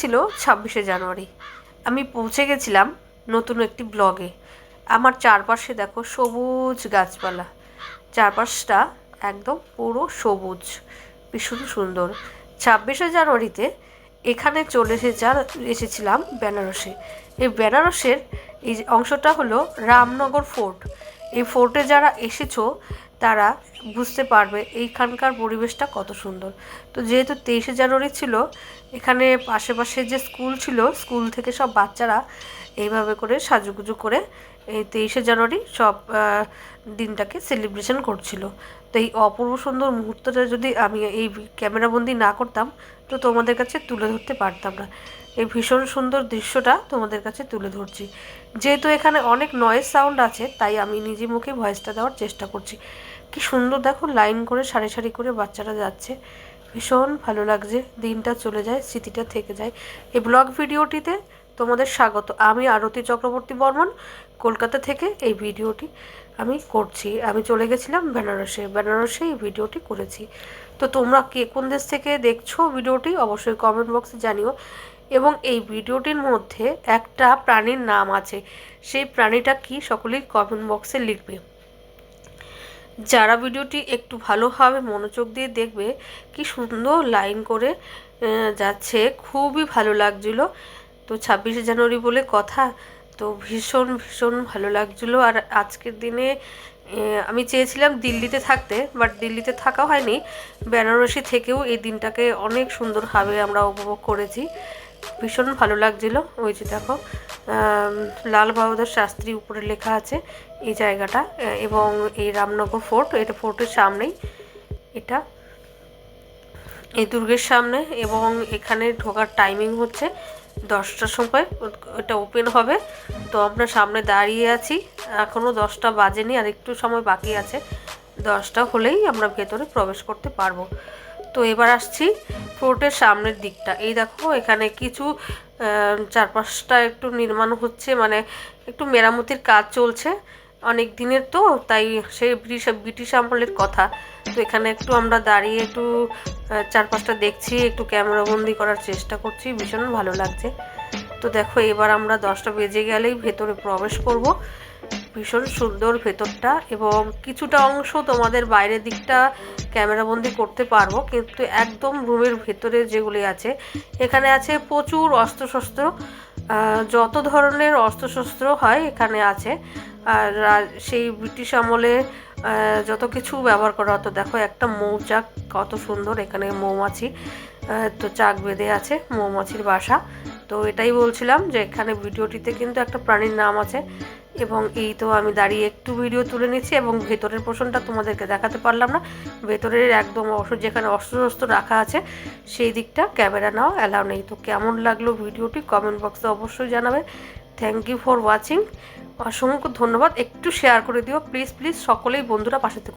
ছিল ছাব্বিশে জানুয়ারি। আমি পৌঁছে গেছিলাম নতুন একটি ব্লগে। আমার চারপাশে দেখো সবুজ গাছপালা। চারপাশটা একদম পুরো সবুজ, ভীষণ সুন্দর। ছাব্বিশে জানুয়ারিতে এখানে চলে এসে যা এসেছিলাম বেনারসে। এই বেনারসের এই অংশটা হলো রামনগর ফোর্ট। এই ফোর্টে যারা এসেছ তারা বুঝতে পারবে এইখানকার পরিবেশটা কত সুন্দর। তো যেহেতু তেইশে জানুয়ারি ছিল, এখানে আশেপাশে যে স্কুল ছিল, স্কুল থেকে সব বাচ্চারা এইভাবে করে সাজুগুজু করে এই তেইশে জানুয়ারি সব দিনটাকে সেলিব্রেশন করছিল। তো এই অপূর্ব সুন্দর মুহূর্তটা যদি আমি এই ক্যামেরাবন্দি না করতাম, তো তোমাদের কাছে তুলে ধরতে পারতাম না। এই ভীষণ সুন্দর দৃশ্যটা তোমাদের কাছে তুলে ধরছি। যেহেতু এখানে অনেক নয়েজ সাউন্ড আছে, তাই আমি নিজে মুখে ভয়েসটা দেওয়ার চেষ্টা করছি। কি সুন্দর, দেখো লাইন করে, সারি সারি করে বাচ্চারা যাচ্ছে। ভীষণ ভালো লাগছে, দিনটা চলে যায়, স্মৃতিটা থেকে যায়। এই ব্লগ ভিডিওটিতে তোমাদের স্বাগত। আমি আরতি চক্রবর্তী বর্মন, কলকাতা থেকে এই ভিডিওটি আমি করছি। আমি চলে গেছিলাম বেনারসে। বেনারসে এই ভিডিওটি করেছি। তো তোমরা কে কোন দেশ থেকে দেখছ ভিডিওটি অবশ্যই কমেন্ট বক্সে জানিও। এবং এই ভিডিওটির মধ্যে একটা প্রাণীর নাম আছে। সেই প্রাণীটা কি? সকলেই কমেন্ট বক্সে লিখবে। যারা ভিডিওটি একটু ভালোভাবে মনোযোগ দিয়ে দেখবে, কি সুন্দর লাইন করে যাচ্ছে। খুবই ভালো লাগছিল। তো ছাব্বিশে জানুয়ারি বলে কথা, তো ভীষণ ভীষণ ভালো লাগছিল। আর আজকের দিনে আমি চেয়েছিলাম দিল্লিতে থাকতে, বাট দিল্লিতে থাকা হয়নি। বেনারসি থেকেও এই দিনটাকে অনেক সুন্দরভাবে আমরা উপভোগ করেছি। ভীষণ ভালো লাগছিল। ওই যে দেখো লাল বাহাদুর শাস্ত্রী উপরে লেখা আছে এই জায়গাটা এবং এই রামনগর ফোর্ট, এটা ফোর্টের সামনেই এটা। এই দুর্গের সামনে এবং এখানে ঢোকার টাইমিং হচ্ছে দশটার সময়, এটা ওপেন হবে। তো আমরা সামনে দাঁড়িয়ে আছি এখনও দশটা বাজেনি, আর একটু সময় বাকি আছে। দশটা হলেই আমরা ভেতরে প্রবেশ করতে পারব। তো এবার আসছি ফোর্টের সামনের দিকটা। এই দেখো, এখানে কিছু চারপাশটা একটু নির্মাণ হচ্ছে মানে একটু মেরামতির কাজ চলছে। অনেক দিনের তো, তাই সেই ব্রিটিশ ব্রিটিশ আমলের কথা। তো এখানে একটু আমরা দাঁড়িয়ে একটু চারপাশটা দেখছি, একটু ক্যামেরাবন্দি করার চেষ্টা করছি, ভীষণ ভালো লাগছে। তো দেখো, এবার আমরা দশটা বেজে গেলেই ভেতরে প্রবেশ করব। ভীষণ সুন্দর ভেতরটা, এবং কিছুটা অংশ তোমাদের বাইরের দিকটা ক্যামেরাবন্দি করতে পারব, কিন্তু একদম রুমের ভেতরে যেগুলি আছে, এখানে আছে প্রচুর অস্ত্রশস্ত্র যত ধরনের অস্ত্রশস্ত্র হয় এখানে আছে, আর সেই ব্রিটিশ আমলে যত কিছু ব্যবহার করা হতো, দেখো একটা মৌচাক কত সুন্দর, এখানে মৌমাছি তো চাক বেঁধে আছে, মৌমাছির বাসা, তো এটাই বলছিলাম যে এখানে ভিডিওটিতে কিন্তু একটা প্রাণীর নাম আছে এবং এই তো আমি দাঁড়িয়ে একটু ভিডিও তুলে নিচ্ছি এবং ভেতরের পোষণটা তোমাদেরকে দেখাতে পারলাম না। ভেতরের একদম অসুস্থ যেখানে অস্ত্র রাখা আছে, সেই দিকটা ক্যামেরা নাও অ্যালাউ নেই। তো কেমন লাগল ভিডিওটি কমেন্ট বক্সে অবশ্যই জানাবে। থ্যাংক ইউ ফর ওয়াচিং অসংখ্য ধন্যবাদ। একটু শেয়ার করে দিও। প্লিজ প্লিজ সকলেই বন্ধুরা পাশে থেকো।